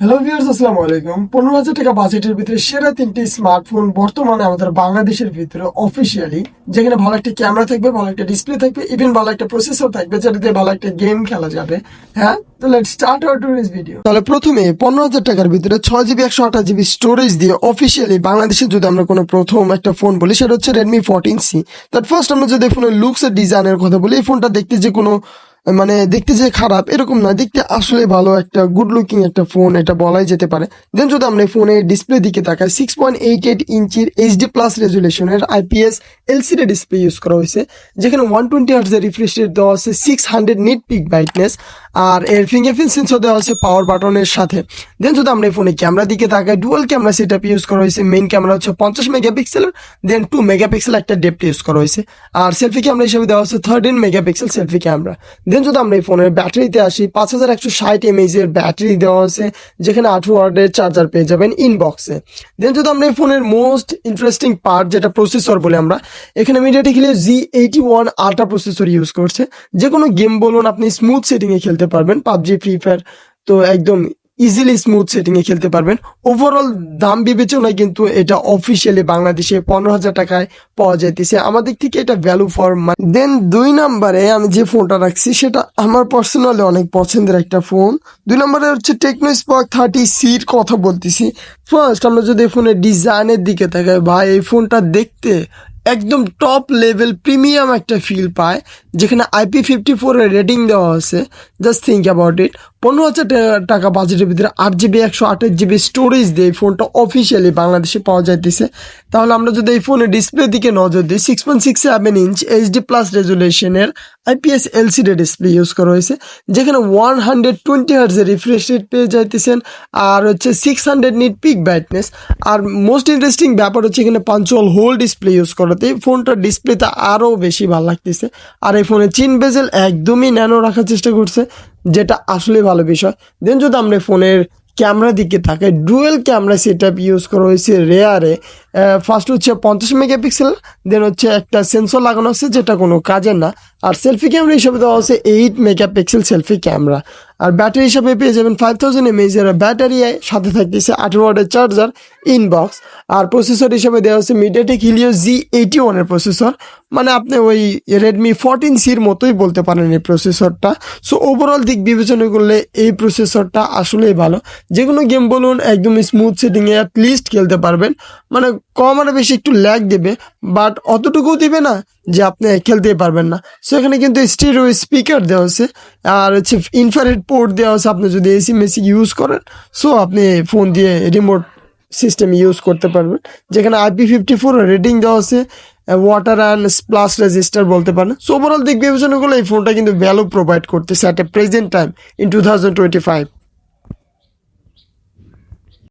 Hello viewers আসসালামু আলাইকুম। পনেরো হাজার টাকা বাজেটের ভিতরে সেরা তিনটি স্মার্টফোন বর্তমানে আমাদের বাংলাদেশের ভিতরে অফিসিয়ালি যেখানে ভালো একটা ক্যামেরা থাকবে, ভালো একটা ডিসপ্লে থাকবে ইভেন ভালো একটা প্রসেসর থাকবে যেটাতে ভালো একটা গেম খেলা যাবে। হ্যাঁ? তো let start our today's video তাহলে প্রথমে পনেরো হাজার টাকার ভিতরে ছয় জিবি একশো আঠাশ জিবি স্টোরেজ দিয়ে অফিসিয়ালি বাংলাদেশে যদি আমরা কোনো প্রথম একটা ফোন বলি, সেটা হচ্ছে রেডমি ফোরটিন সি তার ফার্স্ট আমরা যদি ফোনের লুকস এর ডিজাইনের কথা বলি, এই ফোনটা দেখতে যে কোনো মানে দেখতে যে খারাপ, এরকম না। দেখতে আসলে ভালো একটা গুড লুকিং একটা ফোন এটা বলাই যেতে পারে। দেন যদি আমরা ফোনের ডিসপ্লে দিকে তাকাই সিক্স পয়েন্ট এইট এইট ইঞ্চির এইচডি প্লাস রেজুলেশনের আইপিএস এলসিডি ডিসপ্লে ইউজ করা হয়েছে। যেখানে ওয়ান টোয়েন্টি হার্টসের রিফ্রেশ রেট দেওয়া আছে six hundred nit peak brightness আর এর ফিঙ্গারপ্রিন্ট সেন্সর দেওয়া আছে পাওয়ার বাটনের সাথে। দেন যদি আমরা এই ফোনে ক্যামেরা দিকে তাকাই ডুয়াল ক্যামেরা সেট ইউজ করা হয়েছে। মেইন ক্যামেরা হচ্ছে পঞ্চাশ মেগাপিক্সেল দেন টু মেগাপিক্সেল একটা ডেপথ ইউজ করা হয়েছে। আর সেলফি ক্যামেরা হিসেবে দেওয়া হচ্ছে thirteen megapixel selfie camera then যদি আমরা এই ফোনের ব্যাটারিতে আসি, পাঁচ হাজার একশো ষাট ব্যাটারি দেওয়া আছে যেখানে আঠারো ওয়ার্ডের চার্জার পেয়ে যাবেন ইনবক্সে দেন যদি আমরা এই ফোনের মোস্ট ইন্টারেস্টিং পার্ট যেটা প্রসেসর বলে আমরা, এখানে MediaTek Helio G eighty one ultra processor use করছে। যে কোনো গেম বলুন, আপনি স্মুথ সেটিংয়ে খেলতে পারবেন। পাবজি ফ্রি ফায়ার তো একদম ইজিলি স্মুথ সেটিং এ খেলতে পারবেন। ওভারঅল দাম বিবেচনায় কিন্তু এটা অফিসিয়ালি বাংলাদেশে পনেরো হাজার টাকায় পাওয়া যাইতেছে। আমাদের থেকে এটা ভ্যালু ফর মানি দেন দুই নম্বরে আমি যে ফোনটা রাখছি, সেটা আমার পার্সোনালি অনেক পছন্দের একটা ফোন। দুই নম্বরে হচ্ছে টেকনো স্পার্ক থার্টি সির কথা বলতেছি। ফার্স্ট আমরা যদি ফোনের ডিজাইনের দিকে তাকাই, ভাই, এই ফোনটা দেখতে একদম টপ লেভেল প্রিমিয়াম একটা ফিল পায়, যেখানে আইপি ফিফটি ফোরের রেটিং দেওয়া আছে জাস্ট থিঙ্ক অ্যাবাউট ইট পনেরো হাজার টাকা- বাজেটের ভিতরে আট জিবি একশো আঠাশ জিবি স্টোরেজ দিয়ে এই ফোনটা অফিসিয়ালি বাংলাদেশে পাওয়া যাইতেছে। তাহলে আমরা যদি এই ফোনের ডিসপ্লে দিকে নজর দিই six point six seven inch HD plus রেজুলেশনের IPS LCD display use করা হয়েছে, যেখানে ওয়ান হান্ড্রেড টোয়েন্টি হার্জের রিফ্রেশ রেট পেয়ে যাইতেছেন, আর হচ্ছে six hundred nit peak brightness আর মোস্ট ইন্টারেস্টিং ব্যাপার হচ্ছে এখানে পাঞ্চুয়াল হোল ডিসপ্লে ইউজ করাতে ফোনটার ডিসপ্লেতে আরও বেশি ভালো লাগতেছে। আর এই ফোনে চিন বেজেল একদমই ন্যানো রাখার চেষ্টা করছে। যেটা আসলে ভালো বিষয়। দেন যদি আমরা ফোনের ক্যামেরা দিকে তাকাই, dual camera set up use করা হয়েছে রেয়ারে ফার্স্ট হচ্ছে পঞ্চাশ মেগাপিক্সেল দেন হচ্ছে একটা সেন্সর লাগানো আছে, যেটা কোনো কাজের না। আর সেলফি ক্যামেরা হিসেবে দেওয়া আছে এইট মেগাপিক্সেল সেলফি ক্যামেরা আর ব্যাটারি হিসাবে পেয়ে যাবেন ফাইভ থাউজেন্ড এমএইচ এর ব্যাটারি সাথে থাকতেছে আঠেরো ওয়াটের চার্জার ইনবক্স আর প্রসেসর হিসাবে দেওয়া হচ্ছে মিডিয়াটেক হিলিও জি এইটি ওয়ানের প্রসেসর মানে আপনি ওই রেডমি ফোরটিন সির মতোই বলতে পারেন এই প্রসেসরটা সো ওভারঅল দিক বিবেচনা করলে এই প্রসেসরটা আসলেই ভালো। যে কোনো গেম বলুন, একদম স্মুথ সেটিংয়ে অ্যাট লিস্ট খেলতে পারবেন। মানে কম আর বেশি একটু ল্যাগ দেবে বাট অতটুকুও দিবে না যে আপনি খেলতেই পারবেন না। সো এখানে কিন্তু স্টিরিও স্পিকার দেওয়া আছে, আর হচ্ছে ইনফারেট পোর্ট দেওয়া আছে, আপনি যদি এসি মেসি ইউজ করেন সো আপনি ফোন দিয়ে রিমোট সিস্টেম ইউজ করতে পারবেন। যেখানে আইপি ফিফটি ফোর রেটিং দেওয়া আছে ওয়াটার অ্যান্ড স্প্লাস রেজিস্টার বলতে পারেন। সো ওভারঅল দিক বিবেচনা করলে এই ফোনটা কিন্তু ভ্যালু প্রোভাইড করতেছে at a present time in two thousand twenty five